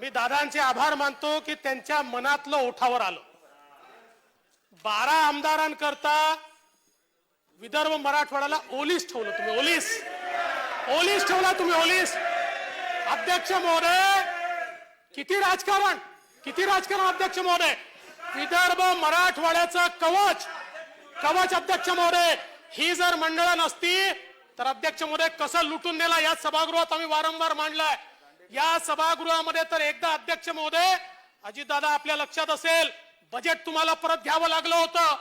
मी दादांचे आभार मानतो की त्यांच्या मनातलं ओठावर आलं. बारा आमदारांकरता विदर्भ मराठवाड्याला ओलीस ठेवलं तुम्ही ओलीस. ओलीस ठेवला तुम्ही ओलीस. अध्यक्ष महोदय किती राजकारण किती राजकारण अध्यक्ष महोदय? विदर्भ मराठवाड्याचं कवच कवच अध्यक्ष महोदय. ही जर मंडळं नसती तर अध्यक्ष महोदय कसं लुटून नेला? या सभागृहात आम्ही वारंवार मांडलाय. या सभागृहामध्ये तर एकदा अध्यक्ष महोदय अजितदादा आपल्या लक्षात असेल बजेट तुम्हाला परत घ्यावं लागलं होतं.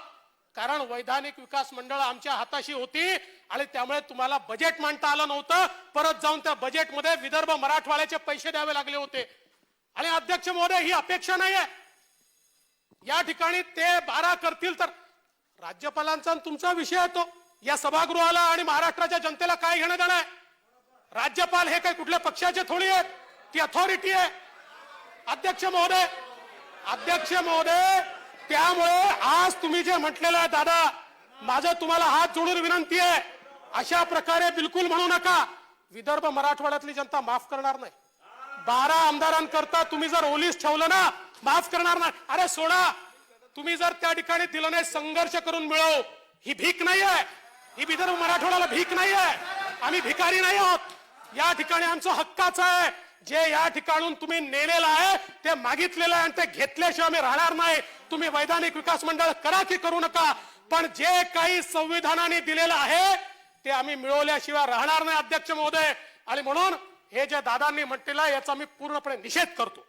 कारण वैधानिक विकास मंडळ आमच्या हाताशी होती आणि त्यामुळे तुम्हाला बजेट मांडता आलं नव्हतं. परत जाऊन त्या बजेटमध्ये विदर्भ मराठवाड्याचे पैसे द्यावे लागले होते. आणि अध्यक्ष महोदय ही अपेक्षा नाही आहे या ठिकाणी ते बारा करतील तर राज्यपालांचा आणि तुमचा विषय आहे तो. या सभागृहाला आणि महाराष्ट्राच्या जनतेला काय घेणं देणं आहे? राज्यपाल हे काही कुठल्या पक्षाचे थोडी आहेत? ती अथॉरिटी आहे. अध्यक्ष महोदय अध्यक्ष महोदय त्यामुळे आज तुम्ही जे म्हटलेलं आहे दादा माझं तुम्हाला हात जोडून विनंती आहे. अशा प्रकारे बिलकुल म्हणू नका. विदर्भ मराठवाड्यातली जनता माफ करणार नाही. बारा आमदारांकरता तुम्ही जर ओलीस ठेवलं ना माफ करणार नाही. अरे सोडा तुम्ही जर त्या ठिकाणी दिलं नाही संघर्ष करून मिळव. ही भीक नाही आहे. ही विदर्भ मराठवाड्याला भीक नाही आहे. आम्ही भिकारी नाही आहोत. या ठिकाणी आमचं हक्काचं आहे. जे या ठिकाणून तुम्ही नेलेलं आहे ते मागितलेलं आहे आणि ते घेतल्याशिवाय आम्ही राहणार नाही. तुम्ही वैधानिक विकास मंडळ करा की करू नका. पण जे काही संविधानाने दिलेलं आहे ते आम्ही मिळवल्याशिवाय राहणार नाही अध्यक्ष महोदय. आणि म्हणून हे जे दादांनी म्हटलेलं आहे याचा मी पूर्णपणे निषेध करतो.